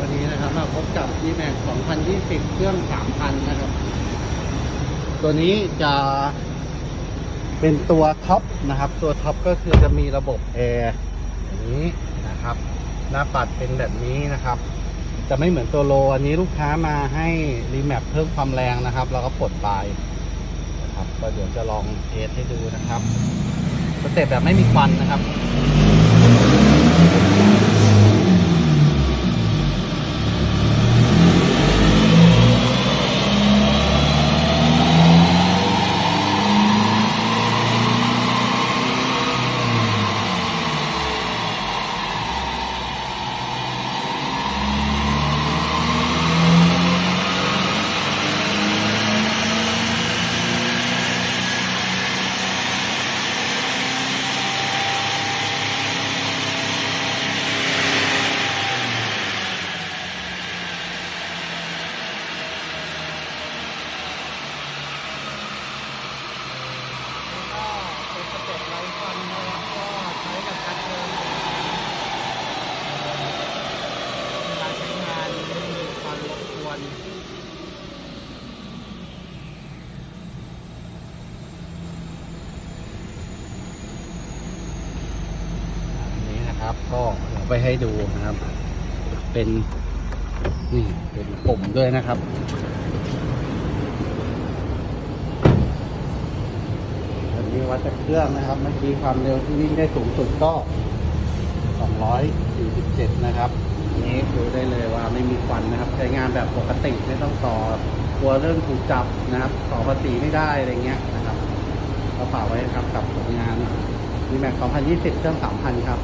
วันนี้นะครับมาพบกับ d m a x 2020 เครื่อง 3,000 นะครับ ตัวนี้จะเป็นตัวท็อปนะครับ ตัวท็อปก็คือจะมีระบบแอร์อย่างนี้นะครับ หน้าปัดเป็นแบบนี้นะครับ จะไม่เหมือนตัวโล อันนี้ลูกค้ามาให้รีแมปเพิ่มความแรงนะครับ แล้วก็ปลดปลายนะครับก็เดี๋ยวจะลองเทสให้ดูนะครับสเต็ปแบบไม่มีควันนะครับ ก็เป็นสเต็ปไร้ควันนะครับก็ใช้กับการเดินเวลาใช้งานไม่มีควันรบกวน อันนี้นะครับก็เดี๋ยวไปให้ดูนะครับ เป็นนี่เป็นปุ่มด้วยนะครับอันนี้วัดจากเครื่องนะครับ เมื่อกี้ความเร็วที่วิ่งได้สูงสุดก็ 247 นะครับอันนี้ดูได้เลยว่าไม่มีควันนะครับใช้งานแบบปกติไม่ต้องต่อกลัวเรื่องถูกจับนะครับต่อภาษีไม่ได้อะไรเงี้ยนะครับก็ฝากไว้ครับกับผลงานมีแม็ก2020 เครื่อง 3,000 ครับ